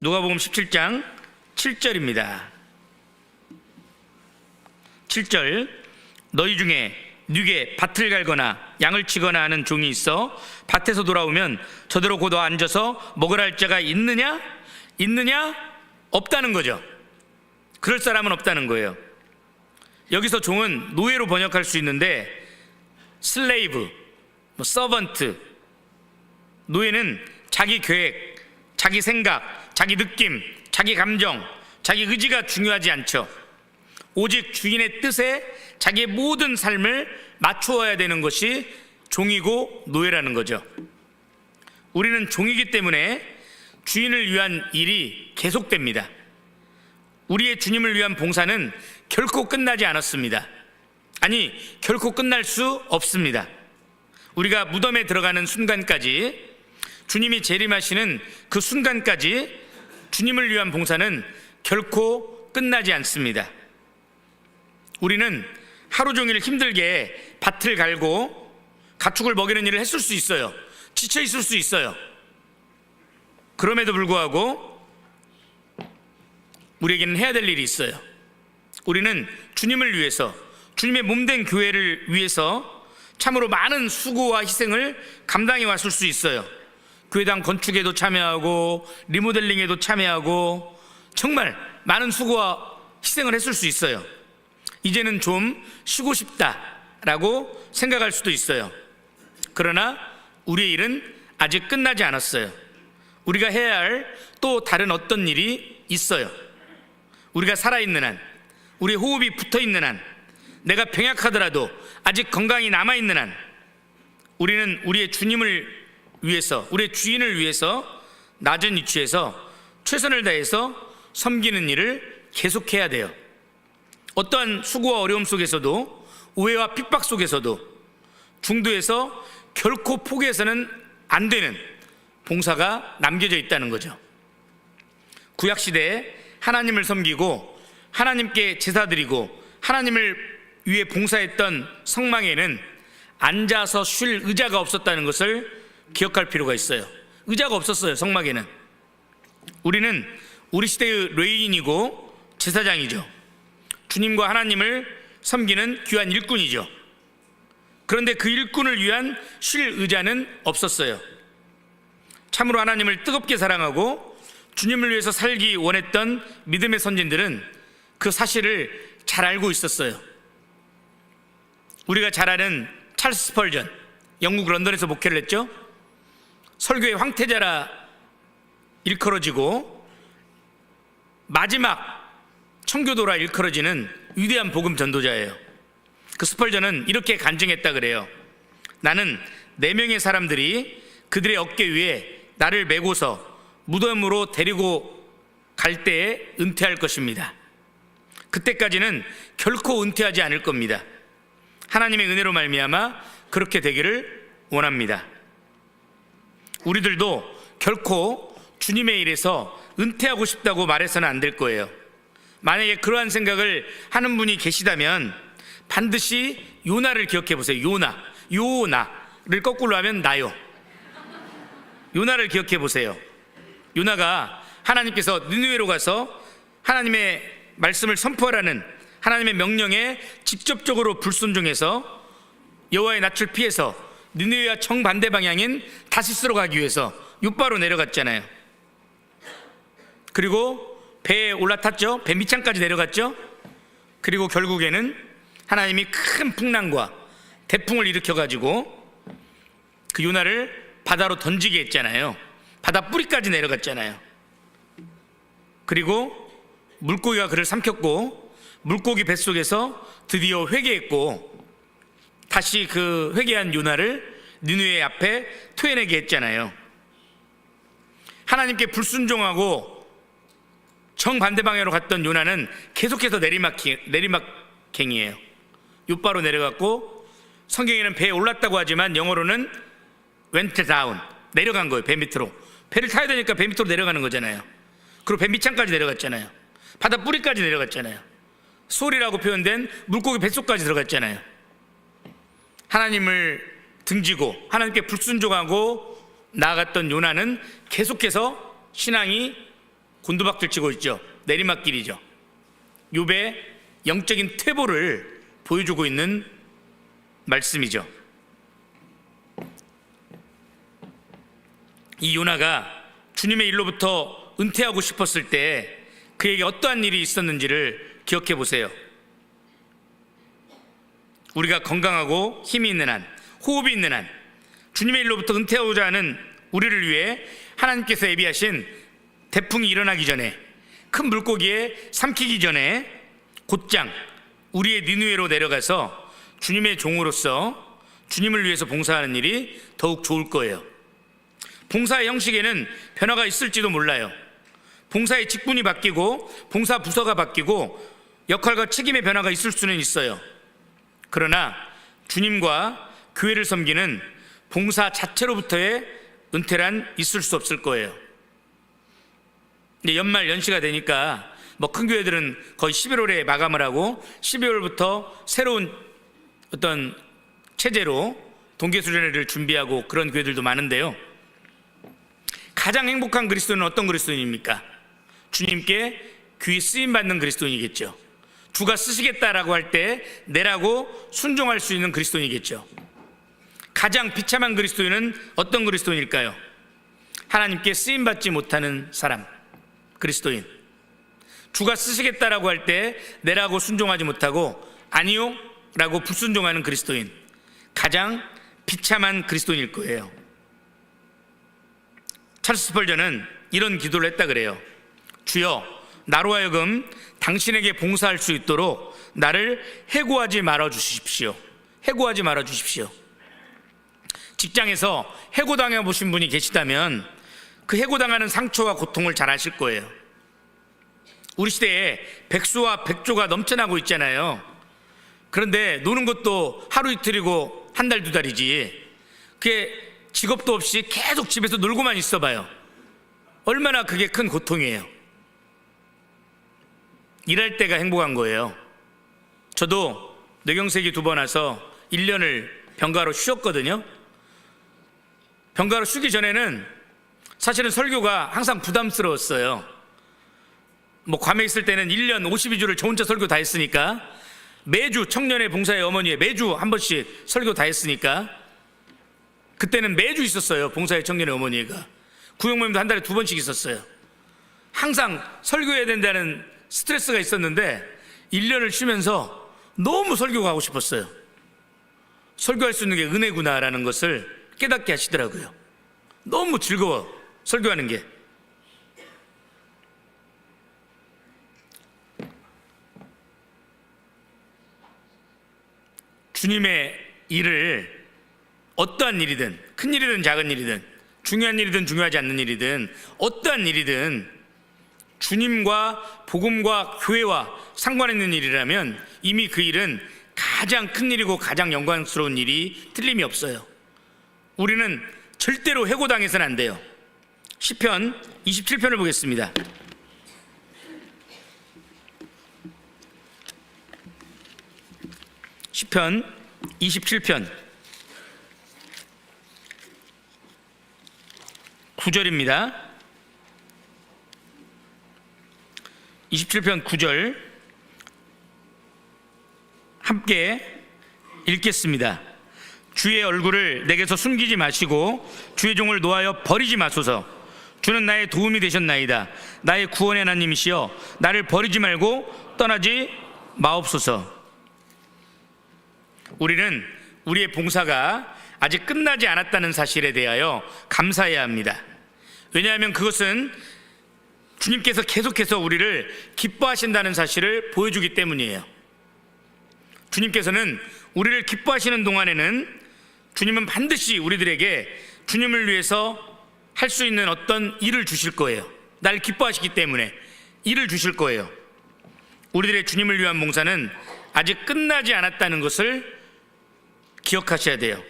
누가복음 17장 7절입니다. 7절 너희 중에 누게 밭을 갈거나 양을 치거나 하는 종이 있어 밭에서 돌아오면 저대로 고도 앉아서 먹으라 할 자가 있느냐? 있느냐? 없다는 거죠. 그럴 사람은 없다는 거예요. 여기서 종은 노예로 번역할 수 있는데 슬레이브, 뭐 서번트, 노예는 자기 계획, 자기 생각, 자기 느낌, 자기 감정, 자기 의지가 중요하지 않죠. 오직 주인의 뜻에 자기의 모든 삶을 맞추어야 되는 것이 종이고 노예라는 거죠. 우리는 종이기 때문에 주인을 위한 일이 계속됩니다. 우리의 주님을 위한 봉사는 결코 끝나지 않았습니다. 아니, 결코 끝날 수 없습니다. 우리가 무덤에 들어가는 순간까지 주님이 재림하시는 그 순간까지 주님을 위한 봉사는 결코 끝나지 않습니다. 우리는 하루 종일 힘들게 밭을 갈고 가축을 먹이는 일을 했을 수 있어요. 지쳐 있을 수 있어요. 그럼에도 불구하고 우리에게는 해야 될 일이 있어요. 우리는 주님을 위해서 주님의 몸된 교회를 위해서 참으로 많은 수고와 희생을 감당해 왔을 수 있어요. 교회당 건축에도 참여하고 리모델링에도 참여하고 정말 많은 수고와 희생을 했을 수 있어요. 이제는 좀 쉬고 싶다라고 생각할 수도 있어요. 그러나 우리의 일은 아직 끝나지 않았어요. 우리가 해야 할 또 다른 어떤 일이 있어요. 우리가 살아있는 한, 우리 호흡이 붙어 있는 한, 내가 병약하더라도 아직 건강이 남아 있는 한, 우리는 우리의 주님을 위해서, 우리의 주인을 위해서 낮은 위치에서 최선을 다해서 섬기는 일을 계속해야 돼요. 어떠한 수고와 어려움 속에서도 오해와 핍박 속에서도 중도에서 결코 포기해서는 안 되는 봉사가 남겨져 있다는 거죠. 구약 시대에 하나님을 섬기고 하나님께 제사 드리고 하나님을 위해 봉사했던 성망에는 앉아서 쉴 의자가 없었다는 것을 기억할 필요가 있어요. 의자가 없었어요, 성막에는. 우리는 우리 시대의 레인이고 제사장이죠. 주님과 하나님을 섬기는 귀한 일꾼이죠. 그런데 그 일꾼을 위한 쉴 의자는 없었어요. 참으로 하나님을 뜨겁게 사랑하고 주님을 위해서 살기 원했던 믿음의 선진들은 그 사실을 잘 알고 있었어요. 우리가 잘 아는 찰스 스펄전, 영국 런던에서 목회를 했죠. 설교의 황태자라 일컬어지고 마지막 청교도라 일컬어지는 위대한 복음 전도자예요. 그 스펄전은 이렇게 간증했다 그래요. 나는 네 명의 사람들이 그들의 어깨 위에 나를 메고서 무덤으로 데리고 갈 때에 은퇴할 것입니다. 그때까지는 결코 은퇴하지 않을 겁니다. 하나님의 은혜로 말미암아 그렇게 되기를 원합니다. 우리들도 결코 주님의 일에서 은퇴하고 싶다고 말해서는 안 될 거예요. 만약에 그러한 생각을 하는 분이 계시다면 반드시 요나를 기억해 보세요. 요나. 요나를 거꾸로 하면 나요. 요나를 기억해 보세요. 요나가 하나님께서 느느웨로 가서 하나님의 말씀을 선포하라는 하나님의 명령에 직접적으로 불순종해서 여호와의 낯을 피해서 느느웨와 정반대 방향인 다시스로 가기 위해서 육바로 내려갔잖아요. 그리고 배에 올라탔죠. 배 밑창까지 내려갔죠. 그리고 결국에는 하나님이 큰 풍랑과 대풍을 일으켜 가지고 그 요나를 바다로 던지게 했잖아요. 바다 뿌리까지 내려갔잖아요. 그리고 물고기가 그를 삼켰고 물고기 뱃속에서 드디어 회개했고 다시 그 회개한 요나를 니누의 앞에 토해내게 했잖아요. 하나님께 불순종하고 정반대 방향으로 갔던 요나는 계속해서 내리막히, 내리막행이에요. 육바로 내려갔고 성경에는 배에 올랐다고 하지만 영어로는 went down 내려간 거예요. 배 밑으로. 배를 타야 되니까 배 밑으로 내려가는 거잖아요. 그리고 배 밑창까지 내려갔잖아요. 바다 뿌리까지 내려갔잖아요. 소리라고 표현된 물고기 뱃속까지 들어갔잖아요. 하나님을 등지고 하나님께 불순종하고 나아갔던 요나는 계속해서 신앙이 곤두박질 치고 있죠. 내리막길이죠. 욥의 영적인 퇴보를 보여주고 있는 말씀이죠. 이 요나가 주님의 일로부터 은퇴하고 싶었을 때 그에게 어떠한 일이 있었는지를 기억해 보세요. 우리가 건강하고 힘이 있는 한, 호흡이 있는 한, 주님의 일로부터 은퇴하고자 하는 우리를 위해 하나님께서 예비하신 태풍이 일어나기 전에 큰 물고기에 삼키기 전에 곧장 우리의 니누에로 내려가서 주님의 종으로서 주님을 위해서 봉사하는 일이 더욱 좋을 거예요. 봉사의 형식에는 변화가 있을지도 몰라요. 봉사의 직분이 바뀌고 봉사 부서가 바뀌고 역할과 책임의 변화가 있을 수는 있어요. 그러나 주님과 교회를 섬기는 봉사 자체로부터의 은퇴란 있을 수 없을 거예요. 연말 연시가 되니까 뭐 큰 교회들은 거의 11월에 마감을 하고 12월부터 새로운 어떤 체제로 동계 수련회를 준비하고 그런 교회들도 많은데요. 가장 행복한 그리스도는 어떤 그리스도인입니까? 주님께 귀 쓰임 받는 그리스도인이겠죠. 주가 쓰시겠다라고 할 때 내라고 순종할 수 있는 그리스도인이겠죠. 가장 비참한 그리스도인은 어떤 그리스도인일까요? 하나님께 쓰임 받지 못하는 사람, 그리스도인. 주가 쓰시겠다라고 할 때 내라고 순종하지 못하고 아니요 라고 불순종하는 그리스도인. 가장 비참한 그리스도인일 거예요. 찰스 스펄전은 이런 기도를 했다 그래요. 주여, 나로 하여금 당신에게 봉사할 수 있도록 나를 해고하지 말아 주십시오. 해고하지 말아 주십시오. 직장에서 해고당해 보신 분이 계시다면 그 해고당하는 상처와 고통을 잘 아실 거예요. 우리 시대에 백수와 백조가 넘쳐나고 있잖아요. 그런데 노는 것도 하루 이틀이고 한 달 두 달이지. 그게 직업도 없이 계속 집에서 놀고만 있어 봐요. 얼마나 그게 큰 고통이에요. 일할 때가 행복한 거예요. 저도 뇌경색이 두 번 와서 1년을 병가로 쉬었거든요. 병가로 쉬기 전에는 사실은 설교가 항상 부담스러웠어요. 뭐 괌에 있을 때는 1년 52주를 저 혼자 설교 다 했으니까 매주 청년의 봉사의 어머니에 매주 한 번씩 설교 다 했으니까 그때는 매주 있었어요. 봉사의 청년의 어머니가. 구역 모임도 한 달에 두 번씩 있었어요. 항상 설교해야 된다는 스트레스가 있었는데 1년을 쉬면서 너무 설교가 하고 싶었어요. 설교할 수 있는 게 은혜구나라는 것을 깨닫게 하시더라고요. 너무 즐거워. 설교하는 게. 주님의 일을 어떠한 일이든 큰 일이든 작은 일이든 중요한 일이든 중요하지 않는 일이든 어떠한 일이든 주님과 복음과 교회와 상관 있는 일이라면 이미 그 일은 가장 큰 일이고 가장 영광스러운 일이 틀림이 없어요. 우리는 절대로 해고당해서는 안 돼요. 시편 27편을 보겠습니다. 시편 27편 9절입니다. 27편 9절 함께 읽겠습니다. 주의 얼굴을 내게서 숨기지 마시고 주의 종을 놓아여 버리지 마소서. 주는 나의 도움이 되셨나이다. 나의 구원의 하나님이시여 나를 버리지 말고 떠나지 마옵소서. 우리는 우리의 봉사가 아직 끝나지 않았다는 사실에 대하여 감사해야 합니다. 왜냐하면 그것은 주님께서 계속해서 우리를 기뻐하신다는 사실을 보여주기 때문이에요. 주님께서는 우리를 기뻐하시는 동안에는 주님은 반드시 우리들에게 주님을 위해서 할 수 있는 어떤 일을 주실 거예요. 날 기뻐하시기 때문에 일을 주실 거예요. 우리들의 주님을 위한 봉사는 아직 끝나지 않았다는 것을 기억하셔야 돼요.